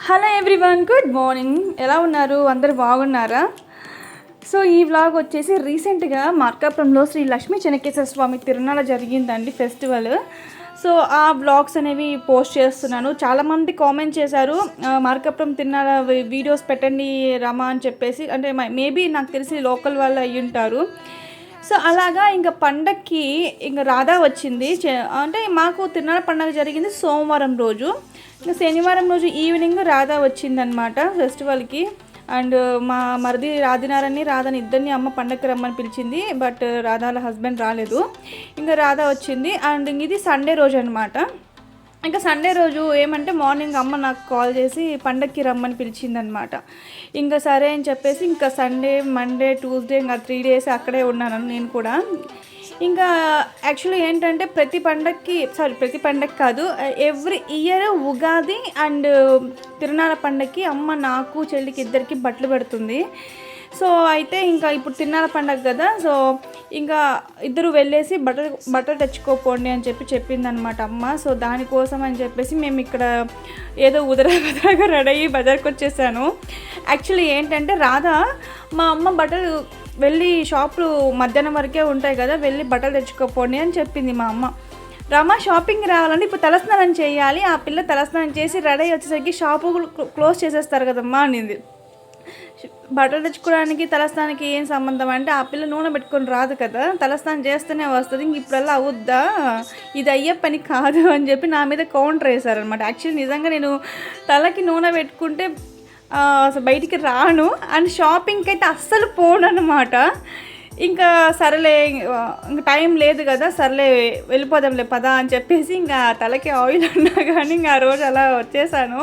Hello everyone good morning. ఎలా ఉన్నారు? అందరు బాగున్నారా? సో ఈ వ్లాగ్ వచ్చేసి రీసెంట్గా మార్కాపురంలో శ్రీ లక్ష్మీ చెనకేశ్వర స్వామి తిరునాళ జరిగిందండి ఫెస్టివల్. సో ఆ బ్లాగ్స్ అనేవి పోస్ట్ చేస్తున్నాను. చాలామంది కామెంట్ చేశారు మార్కాపురం తిరునాళ వీడియోస్ పెట్టండి రమా అని చెప్పేసి. అంటే మేబీ నాకు తెలిసి లోకల్ వాళ్ళు అయ్యి ఉంటారు. సో అలాగా ఇంకా పండక్కి ఇంకా రాధా వచ్చింది. చే- అంటే మాకు తిరునాళ పండగ జరిగింది సోమవారం రోజు. శనివారం రోజు ఈవినింగ్ రాధా వచ్చిందనమాట ఫెస్టివల్కి. అండ్ మా మరిది రాధినారని రాధాని ఇద్దరిని అమ్మ పండగకి రమ్మని పిలిచింది. బట్ రాధాల హస్బెండ్ రాలేదు. ఇంకా రాధా వచ్చింది. అండ్ ఇది సండే రోజు అనమాట ఇంకా సండే రోజు ఏమంటే మార్నింగ్ అమ్మ నాకు కాల్ చేసి పండక్కి రమ్మని పిలిచిందనమాట ఇంకా సరే అని చెప్పేసి ఇంకా సండే మండే ట్యూస్డే ఇంకా త్రీ డేస్ అక్కడే ఉన్నాను నేను కూడా. ఇంకా యాక్చువల్లీ ఏంటంటే ప్రతి పండక్కి సారీ ప్రతి పండగ కాదు every year Ugadi and um, తిరునాళ్ళ పండగకి అమ్మ నాకు చెల్లికి ఇద్దరికి బట్టలు పెడుతుంది. సో అయితే ఇంకా ఇప్పుడు తిన్నాల పండగ కదా సో ఇంకా ఇద్దరు వెళ్ళేసి బట్టలు బట్టలు తెచ్చుకోపోండి అని చెప్పి చెప్పిందనమాట అమ్మ. సో దానికోసం అని చెప్పేసి మేము ఇక్కడ ఏదో ఉదర ఉదరగా రెడీ అయ్యి బజార్కి వచ్చేసాను. యాక్చువల్లీ ఏంటంటే రాధా మా అమ్మ బట్టలు వెళ్ళి షాపులు మధ్యాహ్నం వరకే ఉంటాయి కదా వెళ్ళి బట్టలు తెచ్చుకోపోండి అని చెప్పింది మా అమ్మ. రమ షాపింగ్ రావాలంటే ఇప్పుడు తలస్నానం చేయాలి ఆ పిల్ల తలస్నానం చేసి రెడీ అయ్యి వచ్చేసరికి షాపు క్లోజ్ చేసేస్తారు కదమ్మా అనింది. బట్టలు తెచ్చుకోవడానికి తలస్నానికి ఏం సంబంధం అంటే ఆ పిల్ల నూనె పెట్టుకొని రాదు కదా తలస్నానం చేస్తేనే వస్తుంది ఇంక ఇప్పుడల్లా అవుద్దా? ఇది అయ్యే పని కాదు అని చెప్పి నా మీద కౌంటర్ వేశారనమాట యాక్చువల్లీ నిజంగా నేను తలకి నూనె పెట్టుకుంటే బయటికి రాను. అండ్ షాపింగ్కి అయితే అస్సలు పోను అనమాట ఇంకా సరేలే ఇంకా టైం లేదు కదా సరేలే వెళ్ళిపోదాంలే పదా అని చెప్పేసి ఇంకా తలకి ఆయిల్ ఉన్నా కానీ ఇంకా ఆ రోజు అలా వచ్చేసాను.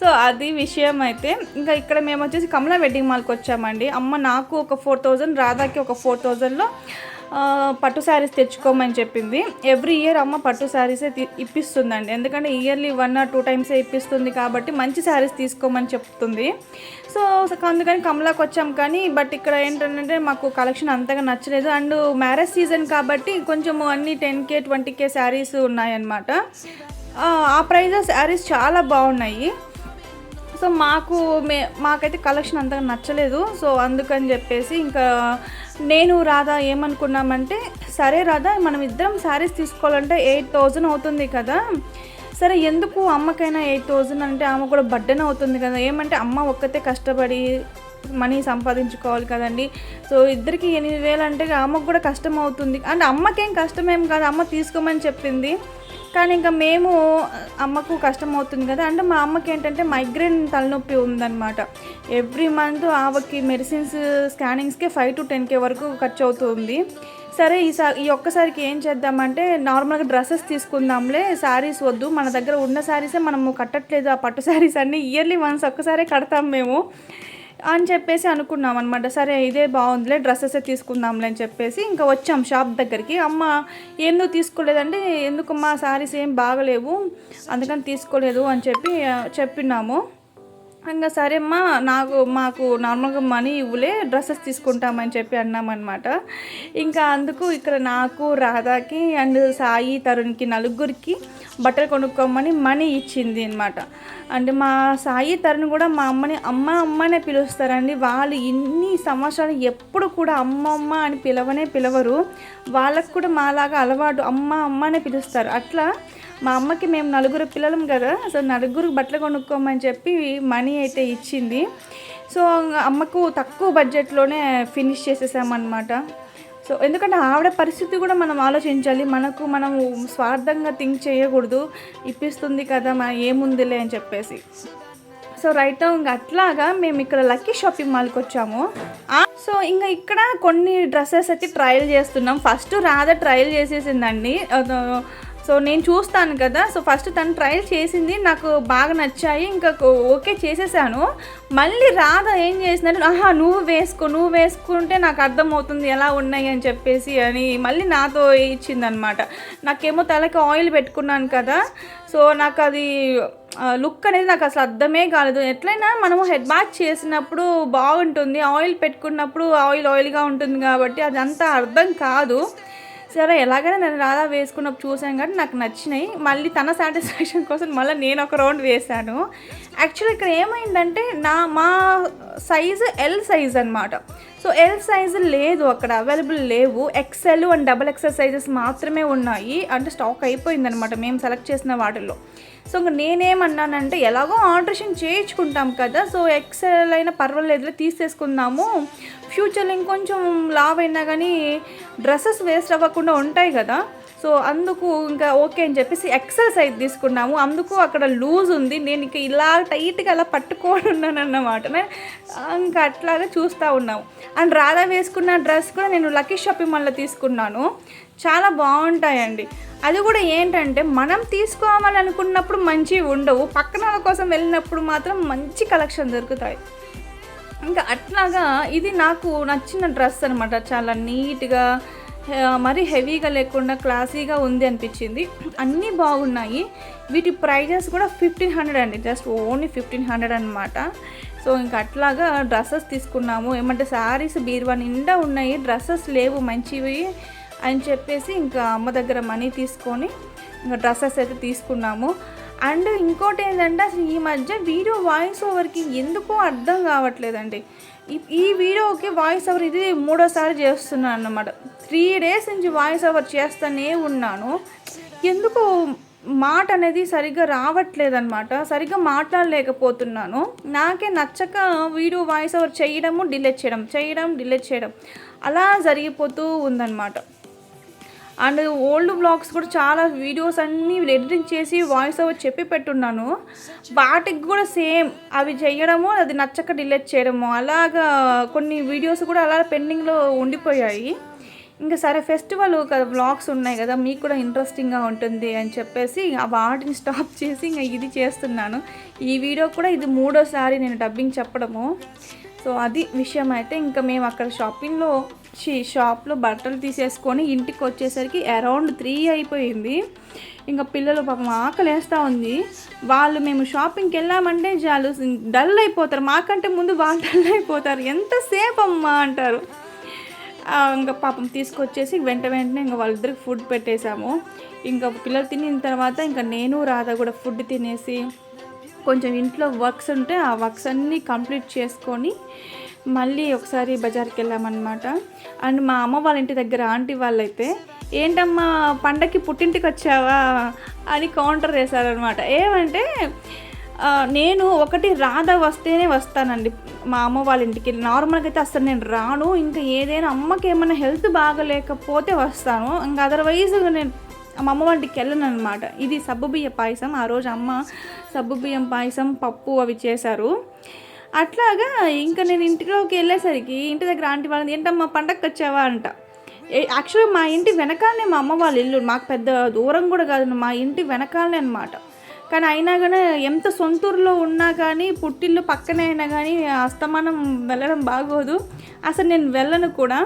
సో అది విషయం అయితే. ఇంకా ఇక్కడ మేము వచ్చేసి కమలా వెడ్డింగ్ మాల్కి వచ్చామండి. అమ్మ నాకు ఒక ఫోర్ థౌజండ్ రాధాకి ఒక ఫోర్ థౌజండ్లో పట్టు శారీస్ తెచ్చుకోమని చెప్పింది. ఎవ్రీ ఇయర్ అమ్మ పట్టు శారీసే ఇప్పిస్తుందండి. ఎందుకంటే ఇయర్లీ వన్ ఆర్ టూ టైమ్సే ఇప్పిస్తుంది కాబట్టి మంచి శారీస్ తీసుకోమని చెప్తుంది. సో అందుకని కమలాకి వచ్చాం కానీ బట్ ఇక్కడ ఏంటంటే మాకు కలెక్షన్ అంతగా నచ్చలేదు. అండ్ మ్యారేజ్ సీజన్ కాబట్టి కొంచెం అన్ని ten K twenty K saris ఉన్నాయన్నమాట. ఆ, ఆ ప్రైజెస్ శారీస్ చాలా బాగున్నాయి. సో మాకు మే మాకైతే కలెక్షన్ అంతగా నచ్చలేదు. సో అందుకని చెప్పేసి ఇంకా నేను రాధా ఏమనుకున్నామంటే సరే రాధా మనం ఇద్దరం శారీస్ తీసుకోవాలంటే ఎయిట్ థౌజండ్ అవుతుంది కదా. సరే ఎందుకు అమ్మకైనా ఎయిట్ థౌజండ్ అంటే ఆమె కూడా బడ్డెన్ అవుతుంది కదా. ఏమంటే అమ్మ ఒక్కతే కష్టపడి మనీ సంపాదించుకోవాలి కదండి. సో ఇద్దరికి ఎనిమిది వేలు అంటే అమ్మకు కూడా కష్టం అవుతుంది. అంటే అమ్మకేం కష్టమేం కాదు అమ్మ తీసుకోమని చెప్పింది. కానీ ఇంకా మేము అమ్మకు కష్టం అవుతుంది కదా. అంటే మా అమ్మకి ఏంటంటే మైగ్రేన్ తలనొప్పి ఉందన్నమాట. ఎవ్రీ మంత్ ఆమెకి మెడిసిన్స్ స్కానింగ్స్కే ఫైవ్ టు టెన్ కే వరకు ఖర్చు అవుతుంది సరే ఈసారి ఈ ఒక్కసారికి ఏం చేద్దామంటే నార్మల్గా డ్రెస్సెస్ తీసుకుందాంలే. శారీస్ వద్దు. మన దగ్గర ఉన్న శారీసే మనము కట్టట్లేదు. ఆ పట్టు శారీస్ అన్నీ ఇయర్లీ వన్స్ ఒక్కసారే కడతాం మేము. అని చెప్పేసి అనుకున్నాం అనమాట సరే ఇదే బాగుందిలే డ్రెస్సెస్ తీసుకుందాంలే అని చెప్పేసి ఇంకా వచ్చాం షాప్ దగ్గరికి. అమ్మ ఎందుకు తీసుకోలేదంటే ఎందుకమ్మా? శారీస్ ఏం బాగలేవు అందుకని తీసుకోలేదు అని చెప్పి చెప్పినాము ఇంకా సరే అమ్మా నాకు మాకు నార్మల్గా మనీ ఇవ్వలే డ్రెస్సెస్ తీసుకుంటామని చెప్పి అన్నామన్నమాట. ఇంకా అందుకు ఇక్కడ నాకు రాధాకి అండ్ సాయి తరుణ్కి నలుగురికి బట్టలు కొనుక్కోమని మనీ ఇచ్చింది అనమాట అంటే మా సాయి తరుణ్ కూడా మా అమ్మని అమ్మ అమ్మనే పిలుస్తారండి. వాళ్ళు ఇన్ని సంవత్సరాలు ఎప్పుడు కూడా అమ్మ అమ్మ అని పిలవనే పిలవరు. వాళ్ళకు కూడా మాలాగా అలవాటు. అమ్మ అమ్మనే పిలుస్తారు. అట్లా మా అమ్మకి మేము నలుగురు పిల్లలం కదా సో నలుగురు బట్టలు కొనుక్కోమని చెప్పి మనీ అయితే ఇచ్చింది. సో అమ్మకు తక్కువ బడ్జెట్లోనే ఫినిష్ చేసేసామన్నమాట. సో ఎందుకంటే ఆవిడ పరిస్థితి కూడా మనం ఆలోచించాలి. మనకు మనం స్వార్థంగా థింక్ చేయకూడదు. ఇప్పిస్తుంది కదా మన ఏముందిలే అని చెప్పేసి. సో రైట్ ఇంకా అట్లాగా మేము ఇక్కడ లక్కీ షాపింగ్ మాల్కి వచ్చాము. సో ఇంకా ఇక్కడ కొన్ని డ్రెస్సెస్ అయితే ట్రయల్ చేస్తున్నాం. ఫస్ట్ రాధ ట్రయల్ చేసేసిందండి. సో నేను చూస్తాను కదా. సో ఫస్ట్ తను ట్రయల్ చేసింది నాకు బాగా నచ్చాయి ఇంకా ఓకే చేసేసాను. మళ్ళీ రాధ ఏం చేసిందంటే ఆహా నువ్వు వేసుకో నువ్వు వేసుకుంటే నాకు అర్థమవుతుంది ఎలా ఉన్నాయి అని చెప్పేసి అని మళ్ళీ నాతో ఇచ్చిందనమాట. నాకేమో తలకి ఆయిల్ పెట్టుకున్నాను కదా. సో నాకు అది లుక్ అనేది నాకు అసలు అర్థమే కాలేదు. ఎట్లయినా మనము హెడ్ బాత్ చేసినప్పుడు బాగుంటుంది. ఆయిల్ పెట్టుకున్నప్పుడు ఆయిల్ ఆయిల్గా ఉంటుంది కాబట్టి అదంతా అర్థం కాదు. సరే ఎలాగైనా నేను రాధా వేసుకున్నప్పుడు చూసాను కానీ నాకు నచ్చినాయి. మళ్ళీ తన సాటిస్ఫాక్షన్ కోసం మళ్ళీ నేను ఒక రౌండ్ వేశాను. యాక్చువల్లీ ఇక్కడ ఏమైందంటే నా మా సైజు ఎల్ సైజ్ అనమాట సో ఎల్ సైజు లేదు అక్కడ అవైలబుల్ లేవు. XL and double XL sizes మాత్రమే ఉన్నాయి. అంటే స్టాక్ అయిపోయిందనమాట మేము సెలెక్ట్ చేసిన వాటిల్లో. సో ఇంకా నేనేమన్నానంటే ఎలాగో ఆల్ట్రేషన్ చేయించుకుంటాం కదా సో ఎక్సెల్ అయినా పర్వాలేదు తీసేసుకుందాము. ఫ్యూచర్లో ఇంకొంచెం లావ్ అయినా కానీ డ్రెస్సెస్ వేస్ట్ అవ్వకుండా ఉంటాయి కదా. సో అందుకు ఇంకా ఓకే అని చెప్పేసి ఎక్సెల్ సైజ్ తీసుకున్నాము. అందుకు అక్కడ లూజ్ ఉంది. నేను ఇంకా ఇలా టైట్గా అలా పట్టుకొని ఉన్నాను అన్నమాట ఇంకా అట్లాగా చూస్తూ ఉన్నాము. అండ్ రాధా వేసుకున్న డ్రెస్ కూడా నేను లక్కీ షాపింగ్ మాల్లో తీసుకున్నాను. చాలా బాగుంటాయండి. అది కూడా ఏంటంటే మనం తీసుకోవాలి అనుకున్నప్పుడు మంచివి ఉండవు. పక్కన వాళ్ళ కోసం వెళ్ళినప్పుడు మాత్రం మంచి కలెక్షన్ దొరుకుతాయి. ఇంకా అట్లాగా ఇది నాకు నచ్చిన డ్రెస్ అనమాట చాలా నీట్గా మరీ హెవీగా లేకుండా క్లాసీగా ఉంది అనిపించింది. అన్నీ బాగున్నాయి. వీటి ప్రైజెస్ కూడా ఫిఫ్టీన్ హండ్రెడ్ అండి. జస్ట్ ఓన్లీ ఫిఫ్టీన్ హండ్రెడ్ అనమాట సో ఇంకా అట్లాగా డ్రెస్సెస్ తీసుకున్నాము. ఏమంటే శారీస్ బీరువా నిండా ఉన్నాయి. డ్రెస్సెస్ లేవు మంచివి అని చెప్పేసి ఇంకా అమ్మ దగ్గర మనీ తీసుకొని ఇంకా డ్రెస్సెస్ అయితే తీసుకున్నాము. అండ్ ఇంకోటి ఏంటంటే అసలు ఈ మధ్య వీడియో వాయిస్ ఓవర్కి ఎందుకో అర్థం కావట్లేదండి. ఈ వీడియోకి వాయిస్ ఓవర్ ఇది మూడోసారి చేస్తున్నాను అన్నమాట త్రీ డేస్ నుంచి వాయిస్ ఓవర్ చేస్తూనే ఉన్నాను. ఎందుకో మాట అనేది సరిగ్గా రావట్లేదనమాట సరిగ్గా మాట్లాడలేకపోతున్నాను. నాకే నచ్చక వీడియో వాయిస్ ఓవర్ చేయడము డిలీట్ చేయడం చేయడం డిలీట్ చేయడం అలా జరిగిపోతూ ఉందన్నమాట. అండ్ ఓల్డ్ బ్లాగ్స్ కూడా చాలా వీడియోస్ అన్నీ ఎడిటింగ్ చేసి వాయిస్ ఓవర్ చెప్పి పెట్టున్నాను. వాటికి కూడా సేమ్ అవి చేయడము అది నచ్చక డిలీట్ చేయడము అలాగా కొన్ని వీడియోస్ కూడా అలా పెండింగ్లో ఉండిపోయాయి. ఇంకా సరే ఫెస్టివల్ కదా బ్లాగ్స్ ఉన్నాయి కదా మీకు కూడా ఇంట్రెస్టింగ్గా ఉంటుంది అని చెప్పేసి ఆ వాటిని స్టాప్ చేసి ఇంకా ఇది చేస్తున్నాను. ఈ వీడియో కూడా ఇది మూడోసారి నేను డబ్బింగ్ చెప్పడము. సో అది విషయం అయితే ఇంకా మేము అక్కడ షాపింగ్లో షాప్లో బట్టలు తీసేసుకొని ఇంటికి వచ్చేసరికి అరౌండ్ త్రీ అయిపోయింది. ఇంకా పిల్లలు పాపం ఆకలేస్తూ ఉంది. వాళ్ళు మేము షాపింగ్కి వెళ్ళామంటే చాలు డల్ అయిపోతారు. మాకంటే ముందు వాళ్ళు డల్ అయిపోతారు. ఎంతసేపు అమ్మా అంటారు. ఇంకా పాపం తీసుకొచ్చేసి వెంట వెంటనే ఇంకా వాళ్ళిద్దరికి ఫుడ్ పెట్టేశాము. ఇంకా పిల్లలు తినిన తర్వాత ఇంకా నేను రాధ కూడా ఫుడ్ తినేసి కొంచెం ఇంట్లో వర్క్స్ ఉంటే ఆ వర్క్స్ అన్నీ కంప్లీట్ చేసుకొని మళ్ళీ ఒకసారి బజార్కి వెళ్ళామన్నమాట. అండ్ మా అమ్మ వాళ్ళ ఇంటి దగ్గర ఆంటీ వాళ్ళైతే ఏంటమ్మా పండగకి పుట్టింటికి వచ్చావా? అని కౌంటర్ వేశారనమాట ఏమంటే నేను ఒకటి రాధ వస్తేనే వస్తానండి. మా అమ్మ వాళ్ళ ఇంటికి. నార్మల్గా అయితే అసలు నేను రాను. ఇంకా ఏదైనా అమ్మకి ఏమైనా హెల్త్ బాగలేకపోతే వస్తాను. ఇంకా అదర్వైజ్ నేను మా అమ్మ వాళ్ళకి వెళ్ళను అనమాట ఇది సబ్బు బియ్యం పాయసం. ఆ రోజు అమ్మ సబ్బు బియ్యం పాయసం పప్పు అవి చేశారు. అట్లాగా ఇంకా నేను ఇంటిలోకి వెళ్ళేసరికి ఇంటి దగ్గర ఆంటీ వాళ్ళని ఏంటమ్మా పండగకి వచ్చావా? అంట. యాక్చువల్గా మా ఇంటి వెనకాలనే మా అమ్మ వాళ్ళ ఇల్లు. మాకు పెద్ద దూరం కూడా కాదు. మా ఇంటి వెనకాలనే అనమాట కానీ అయినా కానీ ఎంత సొంతూరులో ఉన్నా కానీ పుట్టిల్లు పక్కనే అయినా కానీ అస్తమానం వెళ్ళడం బాగోదు. అసలు నేను వెళ్ళను కూడా.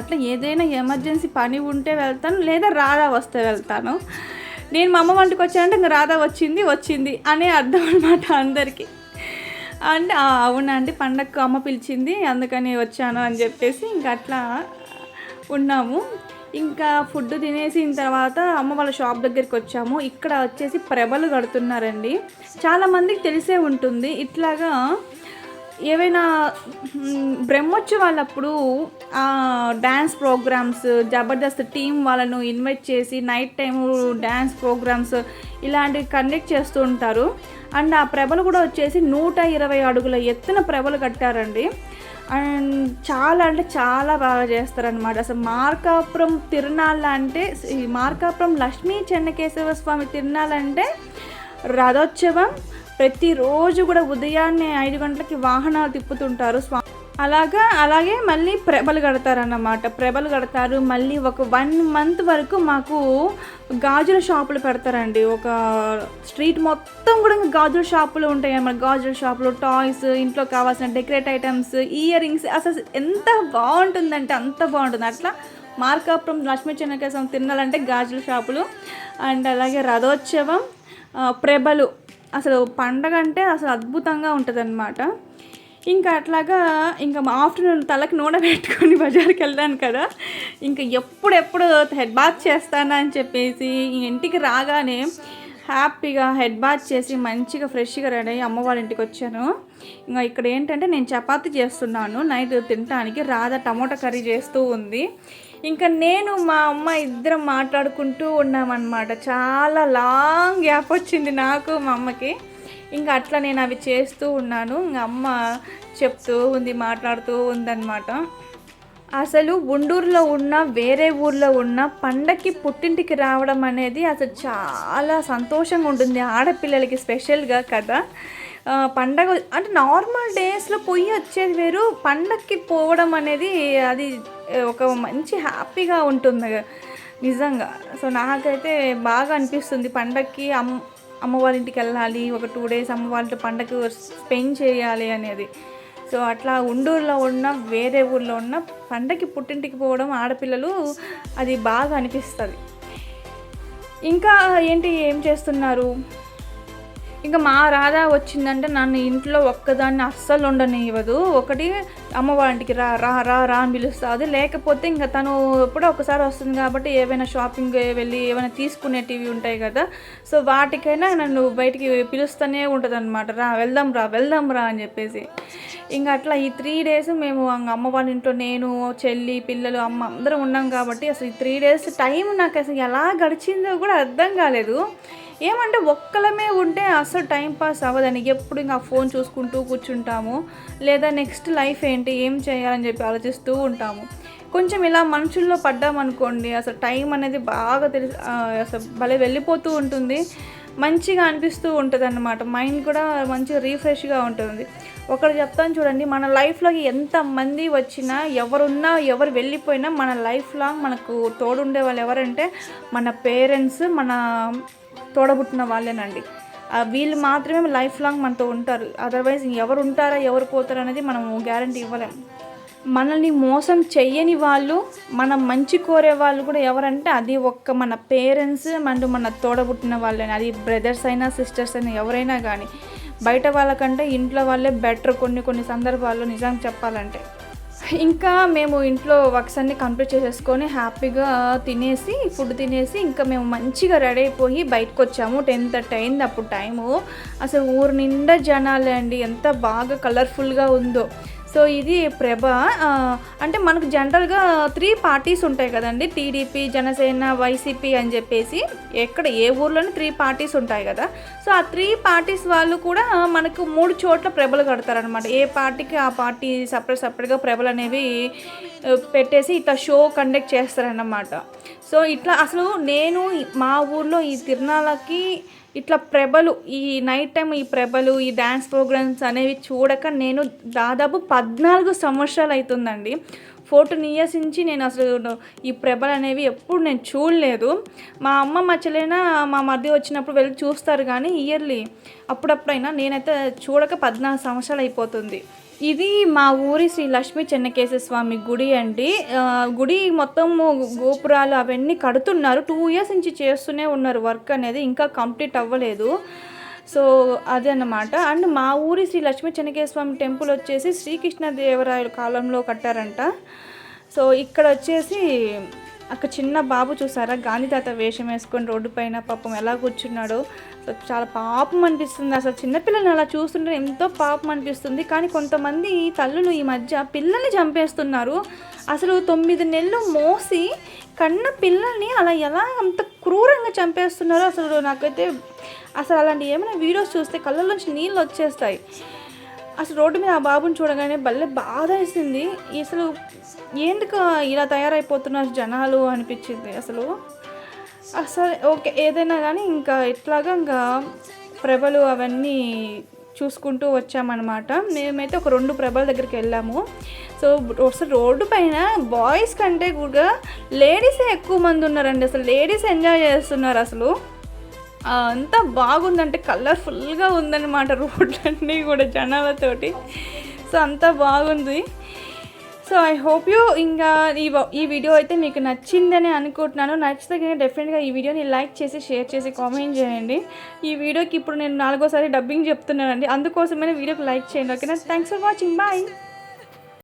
అట్లా ఏదైనా ఎమర్జెన్సీ పని ఉంటే వెళ్తాను లేదా రాధా వస్తే వెళ్తాను. నేను మా అమ్మ వంటకు వచ్చానంటే ఇంకా రాధా వచ్చింది వచ్చింది అనే అర్థం అనమాట అందరికీ. అంటే అవునా అండి పండగకు అమ్మ పిలిచింది అందుకని వచ్చాను అని చెప్పేసి ఇంకా అట్లా ఉన్నాము. ఇంకా ఫుడ్ తినేసిన తర్వాత అమ్మ వాళ్ళ షాప్ దగ్గరికి వచ్చాము. ఇక్కడ వచ్చేసి ప్రభలు కడుతున్నారండి. చాలామందికి తెలిసే ఉంటుంది. ఇట్లాగా ఏవైనా మ్, బ్రహ్మోత్సవాలప్పుడు డ్యాన్స్ ప్రోగ్రామ్స్ జబర్దస్త్ టీం వాళ్ళను ఇన్వైట్ చేసి నైట్ టైం డ్యాన్స్ ప్రోగ్రామ్స్ ఇలాంటివి కండక్ట్ చేస్తూ ఉంటారు. అండ్ ఆ ప్రభలు కూడా వచ్చేసి నూట ఇరవై అడుగుల ఎత్తున ప్రభలు కట్టారండి. అండ్ చాలా అంటే చాలా బాగా చేస్తారనమాట అసలు మార్కాపురం తిరునాళ్ళ అంటే ఈ మార్కాపురం లక్ష్మీ చెన్నకేశవ స్వామి తిరునాళ్ళంటే రథోత్సవం ప్రతిరోజు కూడా ఉదయాన్నే ఐదు గంటలకి వాహనాలు తిప్పుతుంటారు స్వా అలాగా అలాగే మళ్ళీ ప్రభలు కడతారన్నమాట. ప్రభలు కడతారు మళ్ళీ ఒక వన్ మంత్ వరకు మాకు గాజుల షాపులు పెడతారండి. ఒక స్ట్రీట్ మొత్తం కూడా గాజుల షాపులు ఉంటాయి అన్నమాట. గాజుల షాపులు టాయ్స్ ఇంట్లో కావాల్సిన డెకరేట్ ఐటమ్స్ ఇయర్ రింగ్స్ అసలు ఎంత బాగుంటుందంటే అంత బాగుంటుంది. అట్లా మార్కాపురం లక్ష్మీ చెన్నకేశం తినాలంటే గాజుల షాపులు అండ్ అలాగే రథోత్సవం ప్రభలు అసలు పండగ అంటే అసలు అద్భుతంగా ఉంటుంది ఇంకా అట్లాగా ఇంకా ఆఫ్టర్నూన్ తలకు నూనె పెట్టుకొని బజార్కి వెళ్ళాను కదా. ఇంకా ఎప్పుడెప్పుడు హెడ్ బాత్ చేస్తానా అని చెప్పేసి ఇంటికి రాగానే హ్యాపీగా హెడ్ బాత్ చేసి మంచిగా ఫ్రెష్గా రెడీ అయ్యి అమ్మ వాళ్ళ ఇంటికి వచ్చాను. ఇంకా ఇక్కడ ఏంటంటే నేను చపాతి చేస్తున్నాను. నైట్ తినడానికి రాధ టమోటా కర్రీ చేస్తూ ఉంది. ఇంకా నేను మా అమ్మ ఇద్దరం మాట్లాడుకుంటూ ఉన్నామన్నమాట. చాలా లాంగ్ గ్యాప్ వచ్చింది నాకు మా అమ్మకి. ఇంకా అట్లా నేను అవి చేస్తూ ఉన్నాను. ఇంకా అమ్మ చెప్తూ ఉంది మాట్లాడుతూ ఉందన్నమాట. అసలు ఉండూరులో ఉన్న వేరే ఊర్లో ఉన్న పండక్కి పుట్టింటికి రావడం అనేది అసలు చాలా సంతోషంగా ఉంటుంది. ఆడపిల్లలకి స్పెషల్గా కదా. పండగ అంటే నార్మల్ డేస్లో పొయ్యి వచ్చేది వేరు. పండక్కి పోవడం అనేది అది ఒక మంచి హ్యాపీగా ఉంటుంది. నిజంగా. సో నాకైతే బాగా అనిపిస్తుంది పండక్కి. అమ్మ అమ్మ వాళ్ళ ఇంటికి వెళ్ళాలి. ఒక టూ డేస్ అమ్మ వాళ్ళతో పండగ స్పెండ్ చేయాలి అనేది. సో అట్లా ఉండూరులో ఉన్న వేరే ఊర్లో ఉన్న పండగకి పుట్టింటికి పోవడం ఆడపిల్లలు అది బాగా అనిపిస్తుంది. ఇంకా ఏంటి ఏం చేస్తున్నారు? ఇంకా మా రాధా వచ్చిందంటే నన్ను ఇంట్లో ఒక్కదాన్ని అస్సలు ఉండనివ్వదు. ఒకటి అమ్మవారింటికి రా రా రా రా అని పిలుస్తుంది. లేకపోతే ఇంకా తను ఎప్పుడో ఒకసారి వస్తుంది కాబట్టి ఏవైనా షాపింగ్ వెళ్ళి ఏమైనా తీసుకునేటివి ఉంటాయి కదా. సో వాటికైనా నన్ను బయటికి పిలుస్తూనే ఉంటుంది అనమాట రా వెళ్దాం రా వెళ్దాం రా అని చెప్పేసి. ఇంకా అట్లా ఈ త్రీ డేస్ మేము అమ్మ వాళ్ళ ఇంట్లో నేను చెల్లి పిల్లలు అమ్మ అందరం ఉన్నాం కాబట్టి అసలు ఈ త్రీ డేస్ టైం నాకు అసలు ఎలా గడిచిందో కూడా అర్థం కాలేదు. ఏమంటే ఒక్కలమే ఉంటే అసలు టైం పాస్ అవ్వదని. ఎప్పుడు ఇంకా ఫోన్ చూసుకుంటూ కూర్చుంటాము. లేదా నెక్స్ట్ లైఫ్ ఏంటి ఏం చేయాలని చెప్పి ఆలోచిస్తూ ఉంటాము. కొంచెం ఇలా మనుషుల్లో పడ్డామనుకోండి అసలు టైం అనేది బాగా తెలిసి అసలు భలే వెళ్ళిపోతూ ఉంటుంది. మంచిగా అనిపిస్తూ ఉంటుంది అన్నమాట మైండ్ కూడా మంచిగా రీఫ్రెష్గా ఉంటుంది. ఒకరు చెప్తాను చూడండి మన లైఫ్లోకి ఎంతమంది వచ్చినా ఎవరున్నా ఎవరు వెళ్ళిపోయినా మన లైఫ్ లాంగ్ మనకు తోడుండే వాళ్ళు ఎవరంటే మన పేరెంట్స్ మన తోడబుట్టిన వాళ్ళేనండి. వీళ్ళు మాత్రమే లైఫ్ లాంగ్ మనతో ఉంటారు. అదర్వైజ్ ఎవరు ఉంటారా ఎవరు పోతారు అనేది మనం గ్యారంటీ ఇవ్వలేం మనల్ని మోసం చెయ్యని వాళ్ళు మనం మంచి కోరే వాళ్ళు కూడా ఎవరంటే అది ఒక్క మన పేరెంట్స్ అండ్ మన తోడబుట్టిన వాళ్ళే అది బ్రదర్స్ అయినా సిస్టర్స్ అయినా ఎవరైనా కానీ బయట వాళ్ళకంటే ఇంట్లో వాళ్ళే బెటర్ కొన్ని కొన్ని సందర్భాల్లో నిజం చెప్పాలంటే. ఇంకా మేము ఇంట్లో వర్క్స్ అన్ని కంప్లీట్ చేసేసుకొని హ్యాపీగా తినేసి ఫుడ్ తినేసి ఇంకా మేము మంచిగా రెడీ అయిపోయి బయటకు వచ్చాము. టెన్ థర్టీ అయింది అప్పుడు టైము. అసలు ఊరు నిండా జనాలే అండి ఎంత బాగా కలర్ఫుల్గా ఉందో. సో ఇది ప్రభ అంటే మనకు జనరల్గా త్రీ పార్టీస్ ఉంటాయి కదండి టీడీపీ జనసేన వైసీపీ అని చెప్పేసి ఎక్కడ ఏ ఊర్లోనే త్రీ పార్టీస్ ఉంటాయి కదా. సో ఆ త్రీ పార్టీస్ వాళ్ళు కూడా మనకు మూడు చోట్ల ప్రభలు కడతారనమాట ఏ పార్టీకి ఆ పార్టీ సపరేట్ సపరేట్గా ప్రభలు అనేవి పెట్టేసి ఇట్లా షో కండక్ట్ చేస్తారన్నమాట. సో ఇట్లా అసలు నేను మా ఊర్లో ఈ తిరునాళ్ళకి ఇట్లా ప్రభలు ఈ నైట్ టైం ఈ ప్రభలు ఈ డ్యాన్స్ ప్రోగ్రామ్స్ అనేవి చూడక నేను దాదాపు పద్నాలుగు సంవత్సరాలు అవుతుందండి ఫోర్టీన్ ఇయర్స్ నుంచి నేను అసలు ఈ ప్రభలు అనేవి ఎప్పుడు నేను చూడలేదు. మా అమ్మ మా చెల్లెన మా మధ్య వచ్చినప్పుడు వెళ్ళి చూస్తారు కానీ ఇయర్లీ అప్పుడప్పుడైనా నేనైతే చూడక పద్నాలుగు సంవత్సరాలు అయిపోతుంది. ఇది మా ఊరి శ్రీ లక్ష్మీ చెన్నకేశ్వర స్వామి గుడి అండి. గుడి మొత్తం గోపురాలు అవన్నీ కడుతున్నారు. టూ ఇయర్స్ నుంచి చేస్తూనే ఉన్నారు వర్క్ అనేది ఇంకా కంప్లీట్ అవ్వలేదు. సో అదే అన్నమాట అండ్ మా ఊరి శ్రీ లక్ష్మీ చెన్నకేశ్వర స్వామి టెంపుల్ వచ్చేసి శ్రీకృష్ణదేవరాయల కాలంలో కట్టారంట. సో ఇక్కడ వచ్చేసి అక్కడ చిన్న బాబు చూసారా? గాంధీ తాత వేషం వేసుకొని రోడ్డు పైన పాపం ఎలా కూర్చున్నాడో. చాలా పాపం అనిపిస్తుంది. అసలు చిన్నపిల్లల్ని అలా చూస్తుంటే ఎంతో పాపం అనిపిస్తుంది. కానీ కొంతమంది తల్లులు ఈ మధ్య పిల్లల్ని చంపేస్తున్నారు. అసలు తొమ్మిది నెలలు మోసి కన్న పిల్లల్ని అలా ఎలా అంత క్రూరంగా చంపేస్తున్నారో అసలు నాకైతే అసలు అలాంటి ఏమైనా వీడియోస్ చూస్తే కళ్ళలోంచి నీళ్ళు వచ్చేస్తాయి. అసలు రోడ్డు మీద ఆ బాబుని చూడగానే భలే బాధ వేసింది. అసలు ఎందుకు ఇలా తయారైపోతున్నారు జనాలు అనిపించింది అసలు. అసలు ఓకే ఏదైనా కానీ ఇంకా ఇట్లాగా ఇంకా ప్రభలు అవన్నీ చూసుకుంటూ వచ్చామన్నమాట. మేమైతే ఒక రెండు ప్రభల దగ్గరికి వెళ్ళాము. సో అసలు రోడ్డు పైన బాయ్స్ కంటే కూడా లేడీసే ఎక్కువ మంది ఉన్నారండి. అసలు లేడీస్ ఎంజాయ్ చేస్తున్నారు అసలు. అంతా బాగుందంటే కలర్ఫుల్గా ఉందన్నమాట రోడ్లన్నీ కూడా జనాలతోటి. సో అంతా బాగుంది. సో ఐ హోప్ యూ ఇంకా ఈ వ- ఈ వీడియో అయితే మీకు నచ్చిందని అనుకుంటున్నాను. నచ్చితే కనుక డెఫినెట్గా ఈ వీడియోని లైక్ చేసి షేర్ చేసి కామెంట్ చేయండి. ఈ వీడియోకి ఇప్పుడు నేను నాలుగోసారి డబ్బింగ్ చెప్తున్నానండి. అందుకోసమైనా వీడియోకి లైక్ చేయండి ఓకేనా? Thanks for watching. బాయ్.